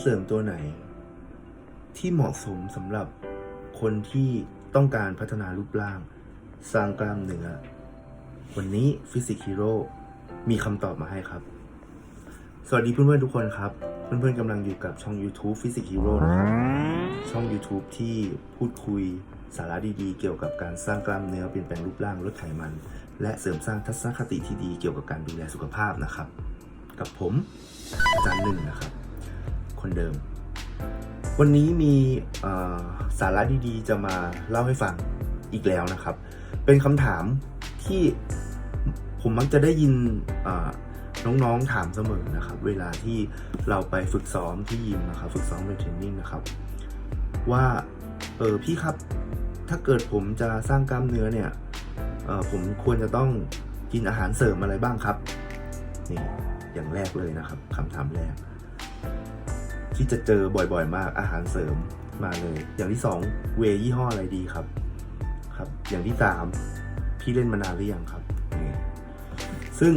เสริมตัวไหน ที่เหมาะสมสำหรับคนที่ต้องการพัฒนารูปร่าง สร้างกล้ามเนื้อ วันนี้ฟิสิกฮีโร่มีคำตอบมาให้ครับ สวัสดีเพื่อนๆทุกคนครับ เพื่อนๆกำลังอยู่กับช่อง YouTube Physics Hero นะครับช่อง YouTube ที่พูดคุยสาระดีๆ เกี่ยวกับการสร้างกล้ามเนื้อเปลี่ยนแปลงรูปร่างลดไขมัน และเสริมสร้างทัศนคติที่ดีเกี่ยวกับการดูแลสุขภาพนะครับ กับผมอาจารย์หนึ่งนะครับ คนเดิม วันนี้มีสาระดีๆ จะมาเล่าให้ฟังอีกแล้วนะครับ เป็นคำถามที่ผมมักจะได้ยินน้องๆถามเสมอนะครับ เวลาที่เราไปฝึกซ้อมที่ยิมนะครับ ฝึกซ้อมเป็นเทรนนิ่งนะครับ ว่าเออพี่ครับถ้าเกิดผมจะสร้างกล้ามเนื้อเนี่ยผมควรจะต้องกินอาหารเสริมอะไรบ้างครับนี่อย่างแรกเลยนะครับคำถามแรก ที่จะเจอบ่อยๆ มากอาหารเสริมมาเลย อย่างที่สองเวยี่ห้ออะไรดีครับ ครับ อย่างที่สามพี่เล่นมานานหรือยังครับนี่ซึ่ง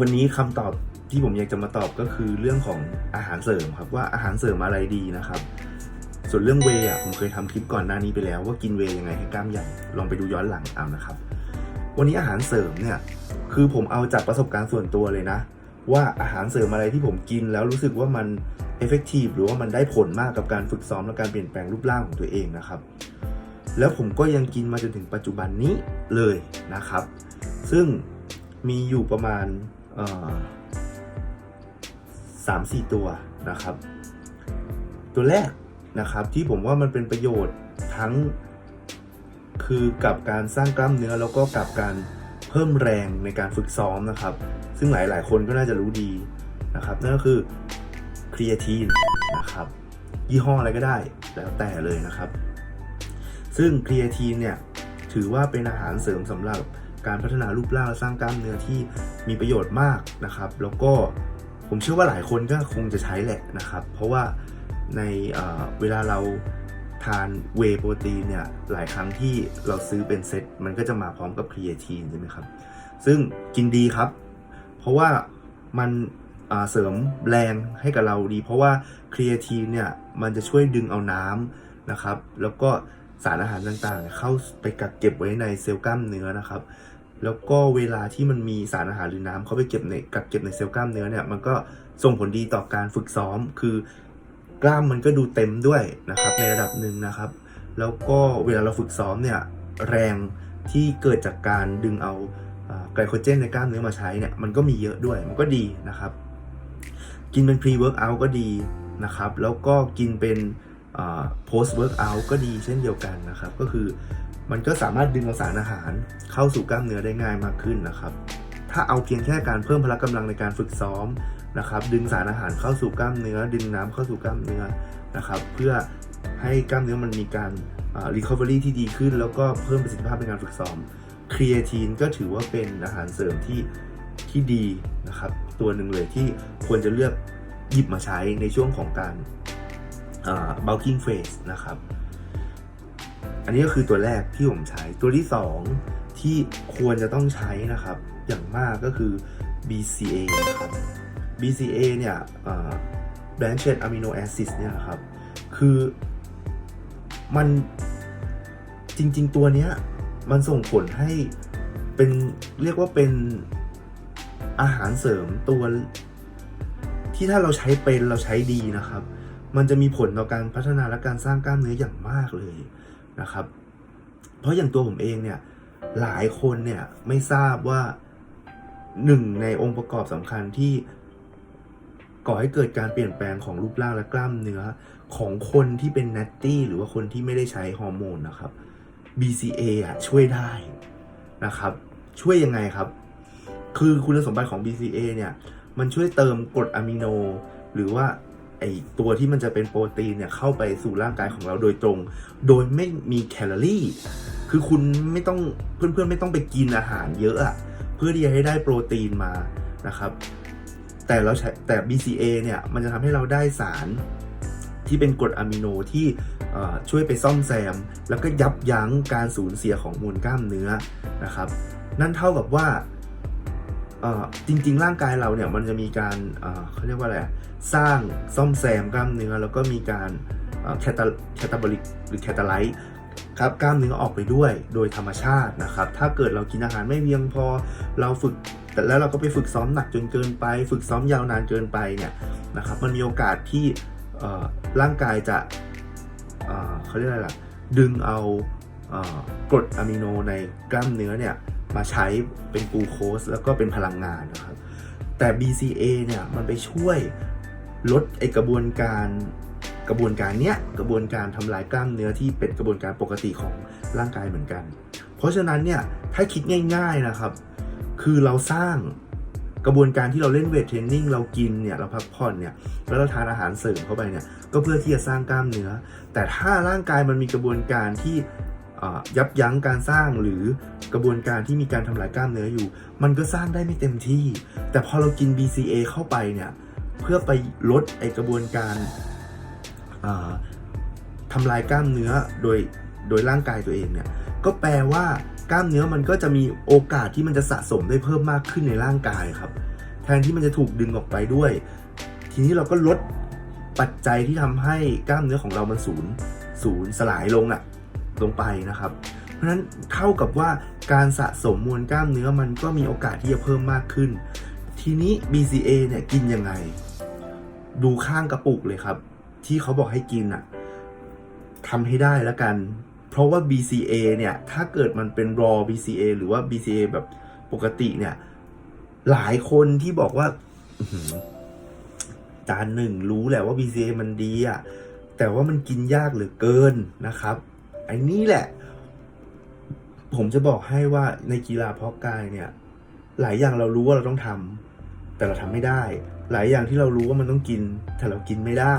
วันนี้คำตอบที่ผมอยากจะมาตอบก็คือเรื่องของอาหารเสริมครับว่าอาหารเสริมอะไรดีนะครับ ส่วนเรื่องเวย์อะผมเคยทำคลิปก่อนหน้านี้ไปแล้วว่ากินเวย์ยังไงให้กล้ามใหญ่ลองไปดูย้อนหลังเอานะครับ วันนี้อาหารเสริมเนี่ยคือผมเอาจากประสบการณ์ส่วนตัวเลยนะ ว่าอาหารเสริมอะไรที่ผมกินแล้วรู้สึกว่ามัน effective หรือว่ามันได้ผลมากกับการฝึกซ้อมและการเปลี่ยนแปลงรูปร่างของตัวเองนะครับ แล้วผมก็ยังกินมาจนถึงปัจจุบันนี้เลยนะครับ ซึ่งมีอยู่ประมาณสามสี่ตัวนะครับ ตัวแรกนะครับที่ผมว่ามันเป็นประโยชน์ทั้งคือกับการสร้างกล้ามเนื้อแล้วก็กับการเพิ่มแรงในการฝึกซ้อมนะครับ ซึ่งหลาย ๆ คนก็น่าจะรู้ดีนะครับนั่นก็คือครีเอทีนนะครับยี่ห้ออะไรก็ได้แล้วแต่เลยนะครับ ซึ่งครีเอทีนเนี่ยถือว่าเป็นอาหารเสริมสำหรับการพัฒนารูปร่างและสร้างกล้ามเนื้อที่มีประโยชน์มากนะครับ แล้วก็ผมเชื่อว่าหลายคนก็คงจะใช้แหละนะครับ เพราะว่าในเเวลาเราทานเวโปรตีนเนี่ยหลายครั้งที่เราซื้อเป็นเซตมันก็จะมาพร้อมกับครีเอทีนใช่ไหมครับ ซึ่งกินดีครับ เพราะว่ามันเสริมแรงให้กับเราดี เพราะว่าครีเอทีนเนี่ยมันจะช่วยดึงเอาน้ำนะครับ แล้วก็สารอาหารต่างๆ เข้าไปกักเก็บไว้ในเซลล์กล้ามเนื้อนะครับ แล้วก็เวลาที่มันมีสารอาหารหรือน้ำเข้าไปเก็บในกักเก็บในเซลล์กล้ามเนื้อเนี่ยมันก็ส่งผลดีต่อการฝึกซ้อม คือกล้ามมันก็ดูเต็มด้วยนะครับในระดับหนึ่งนะครับ แล้วก็เวลาเราฝึกซ้อมเนี่ยแรงที่เกิดจากการดึงเอา ไกลโคเจนในกล้ามเนื้อมาใช้เนี่ยมันก็มีเยอะด้วยมันก็ดีนะครับ กินเป็น pre workout ก็ดีนะครับ แล้วก็กินเป็น post workout ก็ดีเช่นเดียวกันนะครับ ก็คือมันก็สามารถดึงสารอาหารเข้าสู่กล้ามเนื้อได้ง่ายมากขึ้นนะครับ ถ้าเอาเพียงแค่การเพิ่มพละกำลังในการฝึกซ้อมนะครับ ดึงสารอาหารเข้าสู่กล้ามเนื้อ ดึงน้ำเข้าสู่กล้ามเนื้อนะครับ เพื่อให้กล้ามเนื้อมันมีการ recovery ที่ดีขึ้น แล้วก็เพิ่มประสิทธิภาพในการฝึกซ้อม ครีเอทีนก็ถือว่าเป็นอาหารเสริมที่ที่ดีนะครับ ตัวหนึ่งเลยที่ควรจะเลือกหยิบมาใช้ในช่วงของการ bulking phase นะครับ อันนี้ก็คือตัวแรกที่ผมใช้ ตัวที่ 2 ที่ควรจะต้องใช้นะครับ อย่างมากก็คือ BCA นะครับ BCA เนี่ย branched amino acid เนี่ยครับ คือมันจริง ๆ ตัวเนี้ย มันส่งผลให้เป็นเรียกว่าเป็นอาหารเสริมตัวที่ถ้าเราใช้เป็นเราใช้ดีนะครับ มันจะมีผลต่อการพัฒนาและการสร้างกล้ามเนื้ออย่างมากเลยนะครับ เพราะอย่างตัวผมเองเนี่ยหลายคนเนี่ยไม่ทราบว่าหนึ่งในองค์ประกอบสำคัญที่ก่อให้เกิดการเปลี่ยนแปลงของรูปร่างและกล้ามเนื้อของคนที่เป็นนัตตี้หรือว่าคนที่ไม่ได้ใช้ฮอร์โมนนะครับ BCA อะช่วยได้นะครับ ช่วยยังไงครับ คือคุณสมบัติของ BCA เนี่ยมันช่วยเติมกรดอะมิโน หรือว่าไอตัวที่มันจะเป็นโปรตีนเนี่ยเข้าไปสู่ร่างกายของเราโดยตรง โดยไม่มีแคลอรี่ คือคุณไม่ต้องเพื่อนๆไม่ต้องไปกินอาหารเยอะอะเพื่อที่จะให้ได้โปรตีนมานะครับ แต่เราใช้แต่ BCA เนี่ยมันจะทำให้เราได้สารที่เป็นกรดอะมิโนที่ ช่วยไปซ่อมแซม แล้วก็ยับยั้งการสูญเสียของมวลกล้ามเนื้อนะครับ นั่นเท่ากับว่าจริงๆ ร่างกายเราเนี่ยมันจะมีการเขาเรียกว่าอะไรสร้างซ่อมแซมกล้ามเนื้อ แล้วก็มีการแคตาแคตาบอลิกหรือแคตาไลท์ครับกล้ามเนื้อออกไปด้วยโดยธรรมชาตินะครับ ถ้าเกิดเรากินอาหารไม่เพียงพอเราฝึกแต่แล้วเราก็ไปฝึกซ้อมหนักจนเกินไป ฝึกซ้อมยาวนานเกินไปเนี่ยนะครับมันมีโอกาสที่ร่างกายจะ เขาเรียกอะไรล่ะ ดึงเอาเอ่อกรดอะมิโนในกล้ามเนื้อเนี่ยมาใช้เป็นกูโคสแล้วก็เป็นพลังงานนะครับ แต่ BCA เนี่ยมันไปช่วยลดไอกระบวนการกระบวนการเนี้ยกระบวนการทำลายกล้ามเนื้อที่เป็นกระบวนการปกติของร่างกายเหมือนกัน เพราะฉะนั้นเนี่ยถ้าคิดง่าย ๆนะครับ คือเราสร้าง กระบวนการที่เราเล่นเวทเทรนนิ่งเรากินเนี่ยเราพักผ่อนเนี่ยแล้วเราทานอาหารเสริมเข้าไปเนี่ยก็เพื่อที่จะสร้างกล้ามเนื้อ แต่ถ้าร่างกายมันมีกระบวนการที่ยับยั้งการสร้างหรือกระบวนการที่มีการทำลายกล้ามเนื้ออยู่ มันก็สร้างได้ไม่เต็มที่ แต่พอเรากิน BCA เข้าไปเนี่ยเพื่อไปลดไอกระบวนการทำลายกล้ามเนื้อโดยโดยร่างกายตัวเองเนี่ยก็แปลว่า กล้ามเนื้อมันก็จะมีโอกาสที่มันจะสะสมได้เพิ่มมากขึ้นในร่างกายครับ แทนที่มันจะถูกดึงออกไปด้วย ทีนี้เราก็ลดปัจจัยที่ทำให้กล้ามเนื้อของเรามันสูญสูญสลายลงอะลงไปนะครับ เพราะฉะนั้นเท่ากับว่าการสะสมมวลกล้ามเนื้อมันก็มีโอกาสที่จะเพิ่มมากขึ้น ทีนี้ BCA เนี่ยกินยังไง ดูข้างกระปุกเลยครับ ที่เขาบอกให้กินอะทำให้ได้แล้วกัน เพราะว่า BCA เนี่ย ถ้าเกิดมันเป็น raw BCA หรือว่า BCA แบบปกติเนี่ย หลายคนที่บอกว่าจานหนึ่งรู้แหละว่า BCA มันดีอะแต่ว่ามันกินยากเหลือเกินนะครับ ไอ้นี่แหละ ผมจะบอกให้ว่าในกีฬาเพาะกายเนี่ย หลายอย่างเรารู้ว่าเราต้องทำแต่เราทำไม่ได้ หลายอย่างที่เรารู้ว่ามันต้องกิน แต่เรากินไม่ได้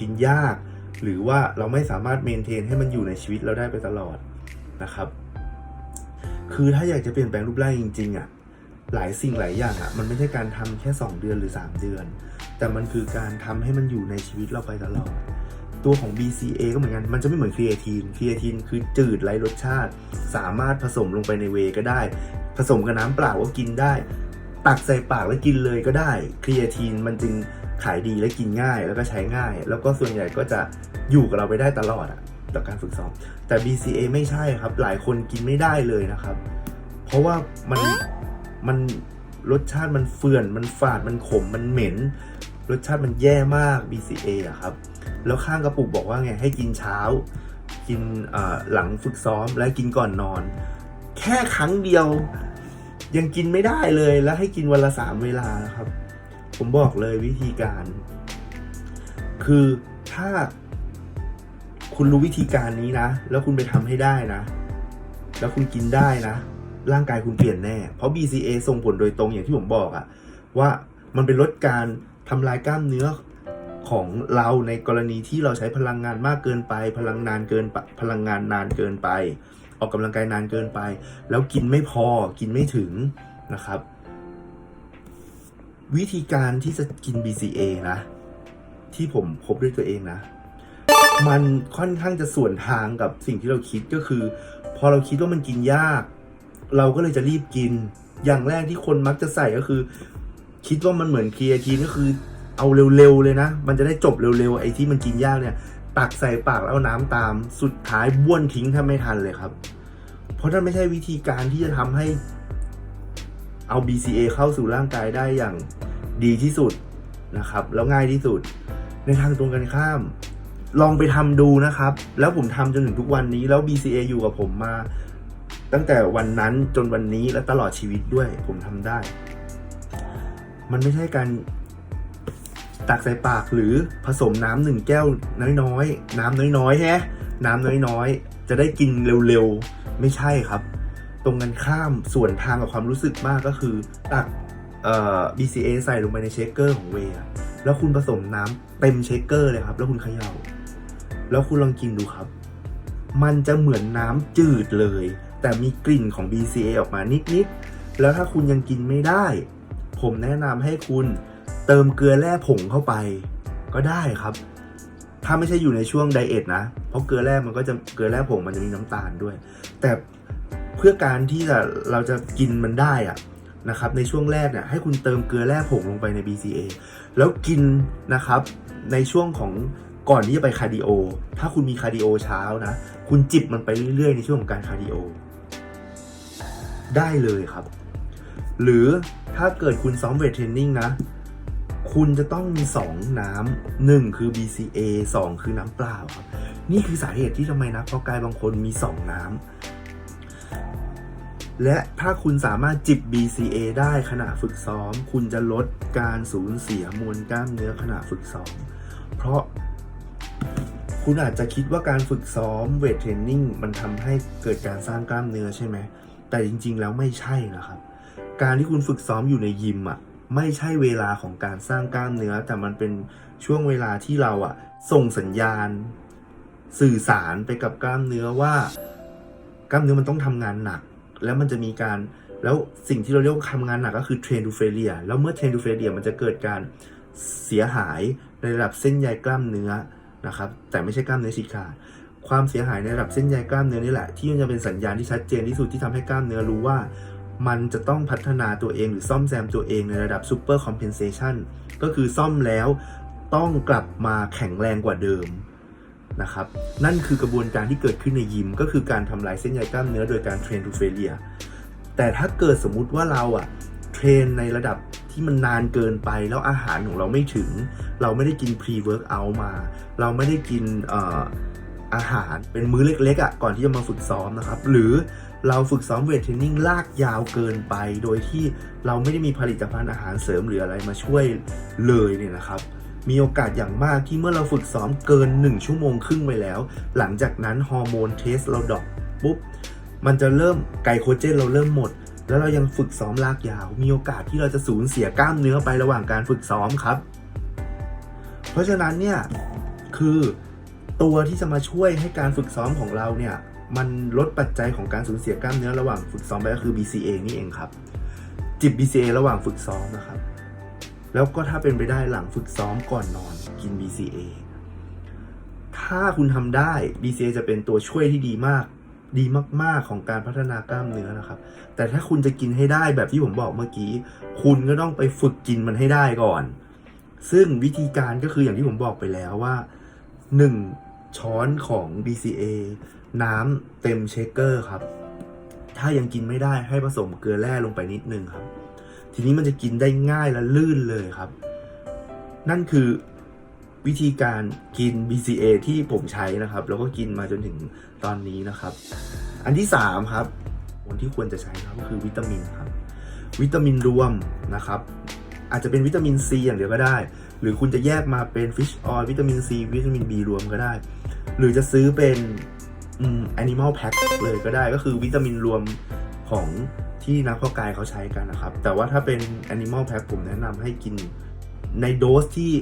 กินยาก หรือว่าเราไม่สามารถเมนเทนให้มันอยู่ในชีวิตเราได้ไปตลอดนะครับ คือถ้าอยากจะเปลี่ยนแปลงรูปร่างจริงๆอะหลายสิ่งหลายอย่างอะมันไม่ใช่การทำแค่ 2 เดือนหรือ 3 เดือน แต่มันคือการทำให้มันอยู่ในชีวิตเราไปตลอด ตัวของ BCA ก็เหมือนกัน มันจะไม่เหมือนครีเอทีนครีเอทีนคือจืดไร้รสชาติ สามารถผสมลงไปในเวก็ได้ ผสมกับน้ำเปล่าก็กินได้ ตักใส่ปากแล้วกินเลยก็ได้ครีเอทีนมันจึง ขายดีและกินง่ายแล้วก็ใช้ง่าย แล้วก็ส่วนใหญ่ก็จะอยู่กับเราไปได้ตลอดอะต่อการฝึกซ้อมแต่ BCA ไม่ใช่ครับ หลายคนกินไม่ได้เลยนะครับ เพราะว่ามันมันรสชาติมันเฟื่อนมันฝาดมันขมมันเหม็น รสชาติมันแย่มาก BCA อะครับ แล้วข้างกระปุกบอกว่าไงให้กินเช้า กินหลังฝึกซ้อมและกินก่อนนอน แค่ครั้งเดียว ยังกินไม่ได้เลยแล้วให้กินวันละสามเวลานะครับ ผมบอกเลยวิธีการ คือถ้าคุณรู้วิธีการนี้นะ แล้วคุณไปทำให้ได้นะ แล้วคุณกินได้นะ ร่างกายคุณเปลี่ยนแน่ เพราะ BCA ส่งผลโดยตรงอย่างที่ผมบอกอะว่ามันเป็นลดการทำลายกล้ามเนื้อของเราในกรณีที่เราใช้พลังงานมากเกินไป พลังนานเกินพลังงานนานเกินไป ออกกำลังกายนานเกินไป แล้วกินไม่พอกินไม่ถึงนะครับ วิธีการที่จะกิน BCA นะ ที่ผมพบด้วยตัวเองนะ มันค่อนข้างจะส่วนทางกับสิ่งที่เราคิดก็คือ พอเราคิดว่ามันกินยาก เราก็เลยจะรีบกิน อย่างแรกที่คนมักจะใส่ก็คือ คิดว่ามันเหมือนเครีเอทีนก็คือ เอาเร็วๆเลยนะ มันจะได้จบเร็วๆไอ้ที่มันกินยากเนี่ยตักใส่ปากแล้วน้ำตามสุดท้ายบ้วนทิ้งถ้าไม่ทันเลยครับ เพราะนั่นไม่ใช่วิธีการที่จะทำให้ เอา BCA เข้าสู่ร่างกายได้อย่างดีที่สุดนะครับ แล้วง่ายที่สุด ในทางตรงกันข้าม ลองไปทำดูนะครับ แล้วผมทำจนถึงทุกวันนี้ แล้ว BCA อยู่กับผมมา ตั้งแต่วันนั้นจนวันนี้และตลอดชีวิตด้วย ผมทำได้ มันไม่ใช่การตักใส่ปากหรือผสมน้ำหนึ่งแก้วน้อยๆ น้ำน้อยๆแฮะน้ำน้อยๆ จะได้กินเร็วๆ ไม่ใช่ครับ ตรงกันข้ามส่วนทางกับความรู้สึกมากก็คือตักเอ่อ BCA ใส่ลงไปในเชคเกอร์ของเวย์แล้วคุณผสมน้ำเต็มเชคเกอร์เลยครับ แล้วคุณเขย่า แล้วคุณลองกินดูครับ มันจะเหมือนน้ำจืดเลย แต่มีกลิ่นของ BCA ออกมานิดๆ แล้วถ้าคุณยังกินไม่ได้ ผมแนะนำให้คุณเติมเกลือแร่ผงเข้าไป ก็ได้ครับ ถ้าไม่ใช่อยู่ในช่วงไดเอทนะ เพราะเกลือแร่มันก็จะเกลือแร่ผงมันจะมีน้ำตาลด้วย แต่ พื่อการที่จะเราจะกินมันได้อะนะครับในช่วงแรกเนี่ยให้คุณเติมเกลือแร่ผงลงไปใน BCA แล้วกินนะครับในช่วงของก่อนที่จะไปคาร์ดิโอ ถ้าคุณมีคาร์ดิโอเช้านะ คุณจิบมันไปเรื่อยๆ ในช่วงของการคาร์ดิโอ ได้เลยครับ หรือถ้าเกิดคุณซ้อมเวทเทรนนิ่งนะ คุณจะต้องมี 2 น้ำหนึ่งคือ BCA 2 คือน้ำเปล่าครับ นี่คือสาเหตุที่ทำไมนักเพาะกายบางคนมี 2 น้ำ และถ้าคุณสามารถจิบ BCA ได้ขณะฝึกซ้อม คุณจะลดการสูญเสียมวลกล้ามเนื้อขณะฝึกซ้อม เพราะคุณอาจจะคิดว่าการฝึกซ้อมเวทเทรนนิ่งมันทำให้เกิดการสร้างกล้ามเนื้อใช่ไหม แต่จริงๆ แล้วไม่ใช่นะครับ การที่คุณฝึกซ้อมอยู่ในยิมอะไม่ใช่เวลาของการสร้างกล้ามเนื้อ แต่มันเป็นช่วงเวลาที่เราอะส่งสัญญาณ สื่อสารไปกับกล้ามเนื้อว่า กล้ามเนื้อมันต้องทำงานหนัก แล้วมันจะมีการแล้วสิ่งที่เราเรียกว่าทำงานหนักก็คือเทรนดูเฟเลียแล้วเมื่อเทรนดูเฟเลียมันจะเกิดการเสียหายในระดับเส้นใยกล้ามเนื้อนะครับแต่ไม่ใช่กล้ามเนื้อฉีกขาดความเสียหายในระดับเส้นใยกล้ามเนื้อนี่แหละ ที่มันจะเป็นสัญญาณที่ชัดเจนที่สุดที่ทำให้กล้ามเนื้อรู้ว่า มันจะต้องพัฒนาตัวเองหรือซ่อมแซมตัวเองในระดับซูเปอร์คอมเพนเซชันก็คือซ่อมแล้วต้องกลับมาแข็งแรงกว่าเดิม นะครับ นั่นคือกระบวนการที่เกิดขึ้นในยิม ก็คือการทำลายเส้นใยกล้ามเนื้อโดยการเทรนทูเฟเลียแต่ถ้าเกิดสมมุติว่าเราอะเทรนในระดับที่มันนานเกินไปแล้วอาหารของเราไม่ถึง เราไม่ได้กินพรีเวิร์กอัมา เราไม่ได้กินเอ่ออาหารเป็นมื้อเล็กๆอะ่ะก่อนที่จะมาฝึกซ้อมนะครับ หรือเราฝึกซ้อมเวทเทรนนิ่งลากยาวเกินไป โดยที่เราไม่ได้มีผลิตภัณฑ์อาหารเสริมหรืออะไรมาช่วยเลยเนี่ยนะครับ มีโอกาสอย่างมากที่เมื่อเราฝึกซ้อมเกิน 1 ชั่วโมงครึ่งไปแล้ว หลังจากนั้นฮอร์โมนเทสเราดอปปุ๊บ มันจะเริ่มไกลโคเจนเราเริ่มหมด แล้วเรายังฝึกซ้อมลากยาว มีโอกาสที่เราจะสูญเสียกล้ามเนื้อไประหว่างการฝึกซ้อมครับ เพราะฉะนั้นเนี่ยคือตัวที่จะมาช่วยให้การฝึกซ้อมของเราเนี่ยมันลดปัจจัยของการสูญเสียกล้ามเนื้อระหว่างฝึกซ้อมไปก็คือ BCA นี่เองครับ จิบ BCA ระหว่างฝึกซ้อมนะครับ แล้วก็ถ้าเป็นไปได้หลังฝึกซ้อมก่อนนอนกิน BCA ถ้าคุณทำได้ BCA จะเป็นตัวช่วยที่ดีมาก ดีมาก ๆ ของการพัฒนากล้ามเนื้อนะครับ แต่ถ้าคุณจะกินให้ได้แบบที่ผมบอกเมื่อกี้ คุณก็ต้องไปฝึกกินมันให้ได้ก่อน ซึ่งวิธีการก็คืออย่างที่ผมบอกไปแล้วว่า 1 ช้อนของ BCA น้ำเต็มเชคเกอร์ครับ ถ้ายังกินไม่ได้ให้ผสมเกลือแร่ลงไปนิดนึงครับ ทีนี้มันจะกินได้ง่ายและลื่นเลยครับ นั่นคือวิธีการกิน BCA ที่ผมใช้นะครับ แล้วก็กินมาจนถึงตอนนี้นะครับ อันที่3ครับคนที่ควรจะใช้ครับก็คือวิตามินครับ วิตามินรวมนะครับ อาจจะเป็นวิตามินซีอย่างเดียวก็ได้ หรือคุณจะแยกมาเป็นฟิชออยวิตามินซีวิตามิน B รวมก็ได้ หรือจะซื้อเป็นอืม animal pack เลยก็ได้ก็คือวิตามินรวมของ ที่นักเพาะกายเขาใช้กันนะครับ แต่ว่าถ้าเป็น animal pack ผมแนะนำให้กินในโดสที่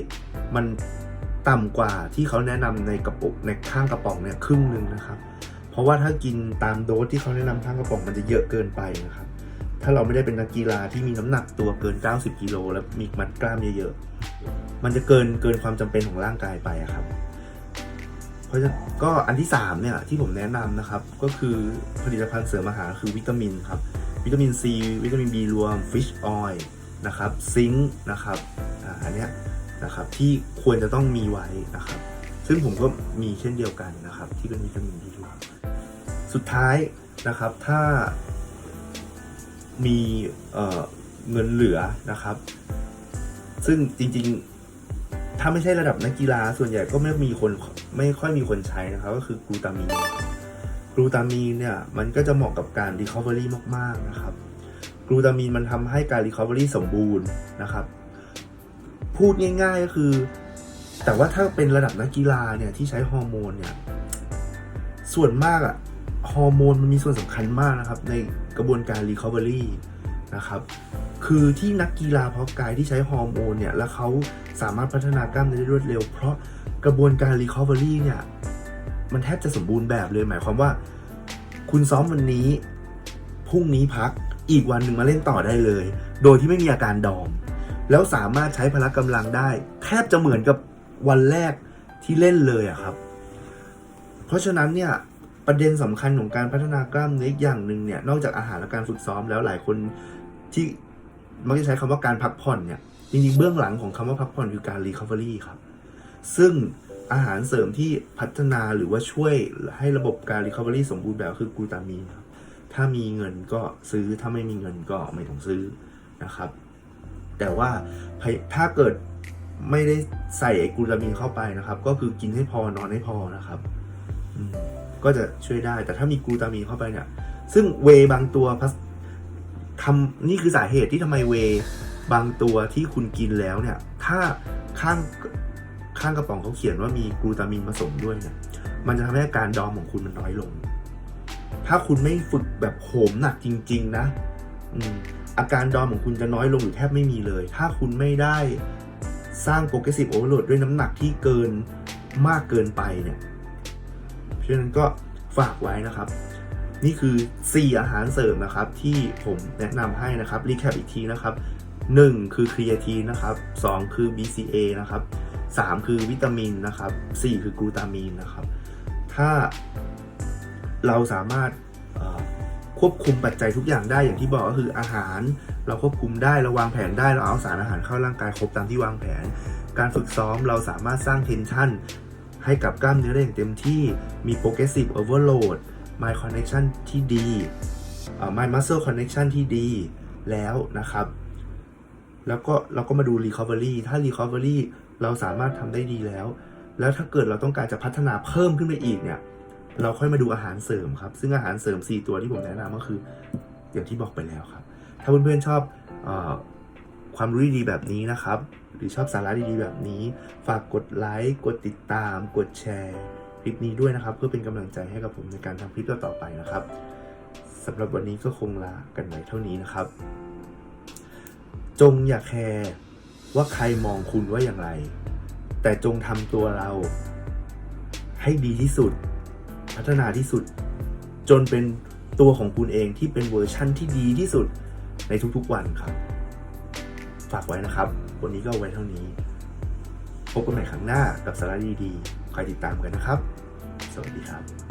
มันต่ำกว่าที่เขาแนะนำในกระปุกในข้างกระป๋องเนี่ยครึ่งหนึ่งนะครับ เพราะว่าถ้ากินตามโดสที่เขาแนะนำข้างกระป๋องมันจะเยอะเกินไปนะครับ ถ้าเราไม่ได้เป็นนักกีฬาที่มีน้ำหนักตัวเกิน 90กิโลแล้วมีมัดกล้ามเยอะๆ มันจะเกินเกินความจำเป็นของร่างกายไปครับเพราะฉะนั้นก็อันที่3เนี่ยที่ผมแนะนำนะครับ ก็คือผลิตภัณฑ์เสริมอาหารคือวิตามินครับ วิตามินซีวิตามิน B รวมฟิชออยล์นะครับซิงค์นะครับอันเนี้ยนะครับที่ควรจะต้องมีไว้นะครับ ซึ่งผมก็มีเช่นเดียวกันนะครับ ที่เป็นวิตามิน B รวมสุดท้ายนะครับถ้ามีเอ่อเงินเหลือนะครับ ซึ่งจริงๆ ถ้าไม่ใช่ระดับนักกีฬาส่วนใหญ่ก็ไม่มีคนไม่ค่อยมีคนใช้นะครับ ก็คือกลูตามีน กลูตามีนเนี่ยมันก็จะเหมาะกับการ recovery มาก ๆ นะครับ กลูตามีนมันทำให้การ recovery สมบูรณ์นะครับ พูดง่าย ๆ ก็คือ แต่ว่าถ้าเป็นระดับนักกีฬาเนี่ยที่ใช้ฮอร์โมนเนี่ย ส่วนมากอะฮอร์โมนมันมีส่วนสำคัญมากนะครับ ในกระบวนการ recovery นะครับ คือที่นักกีฬาเพาะกายที่ใช้ฮอร์โมนเนี่ย แล้วเขาสามารถพัฒนากล้ามเนื้อได้รวดเร็ว เพราะกระบวนการ recovery เนี่ย มันแทบจะสมบูรณ์แบบเลยหมายความว่า คุณซ้อมวันนี้พรุ่งนี้พักอีกวันหนึ่งมาเล่นต่อได้เลย โดยที่ไม่มีอาการดอม แล้วสามารถใช้พละกำลังได้ แทบจะเหมือนกับวันแรกที่เล่นเลยอะครับ เพราะฉะนั้นเนี่ยประเด็นสำคัญของการพัฒนากล้ามเนื้ออย่างหนึ่งเนี่ยนอกจากอาหารและการฝึกซ้อมแล้วหลายคนที่มักจะใช้คำว่าการพักผ่อนเนี่ยจริงๆเบื้องหลังของคำว่าพักผ่อนคือการ recovery ครับ ซึ่ง อาหารเสริมที่พัฒนาหรือว่าช่วยให้ระบบการ recovery สมบูรณ์แบบคือกูตามีนครับถ้ามีเงินก็ซื้อถ้าไม่มีเงินก็ไม่ต้องซื้อนะครับ แต่ว่าถ้าเกิดไม่ได้ใส่ไอ้กูตามีนเข้าไปนะครับ ก็คือกินให้พอนอนให้พอนะครับก็จะช่วยได้แต่ถ้ามีกูตามีนเข้าไปเนี่ย ซึ่งเวบางตัวพัสทำนี่คือสาเหตุที่ทำไมเวบางตัวที่คุณกินแล้วเนี่ย ถ้าข้าง ข้างกระป๋องเขาเขียนว่ามีกลูตามินผสมด้วยเนี่ยมันจะทำให้อาการดอมของคุณมันน้อยลง ถ้าคุณไม่ฝึกแบบโหมหนักจริง ๆ นะอืมอาการดอมของคุณจะน้อยลงหรือแทบไม่มีเลย ถ้าคุณไม่ได้สร้างโปรเกรสซีฟโอเวอร์โหลดด้วยน้ำหนักที่เกินมากเกินไปเนี่ยเพราะฉะนั้นก็ฝากไว้นะครับ นี่คือ 4 อาหารเสริมนะครับ ที่ผมแนะนำให้นะครับรีแคปอีกทีนะครับ 1 คือครีเอทีนนะครับ 2 คือ BCA นะครับ 3 คือวิตามินนะครับ 4 คือกลูตามีนนะครับ ถ้าเราสามารถควบคุมปัจจัยทุกอย่างได้อย่างที่บอกก็คืออาหาร เราควบคุมได้เราวางแผนได้เราเอาสารอาหารเข้าร่างกายครบตามที่วางแผน การฝึกซ้อมเราสามารถสร้างเทนชันให้กับกล้ามเนื้อได้อย่างเต็มที่มี progressive overload mind connection ที่ดี mind muscle connection ที่ดีแล้วนะครับ แล้วก็เราก็มาดู recovery ถ้า recovery เราสามารถทำได้ดีแล้ว แล้วถ้าเกิดเราต้องการจะพัฒนาเพิ่มขึ้นไปอีกเนี่ย เราค่อยมาดูอาหารเสริมครับ ซึ่งอาหารเสริม 4 ตัวที่ผมแนะนำก็คือ อย่างที่บอกไปแล้วครับ ถ้าเพื่อนๆชอบอความรู้ดีๆแบบนี้นะครับ หรือชอบสาระดีๆแบบนี้ ฝากกดไลค์กดติดตาม กดแชร์คลิปนี้ด้วยนะครับ เพื่อเป็นกำลังใจให้กับผมในการทำคลิปต่อไปนะครับสำหรับวันนี้ก็คงลากันไว้เท่านี้นะครับ จงอย่าแคร์ ว่าใครมองคุณว่าอย่างไร แต่จงทำตัวเรา ให้ดีที่สุด พัฒนาที่สุด จนเป็นตัวของคุณเองที่เป็นเวอร์ชั่นที่ดีที่สุดในทุกๆวันครับ ฝากไว้นะครับ วันนี้ก็ไว้เท่านี้ พบกันใหม่ครั้งหน้ากับสาระดีๆคอยติดตามกันนะครับ สวัสดีครับ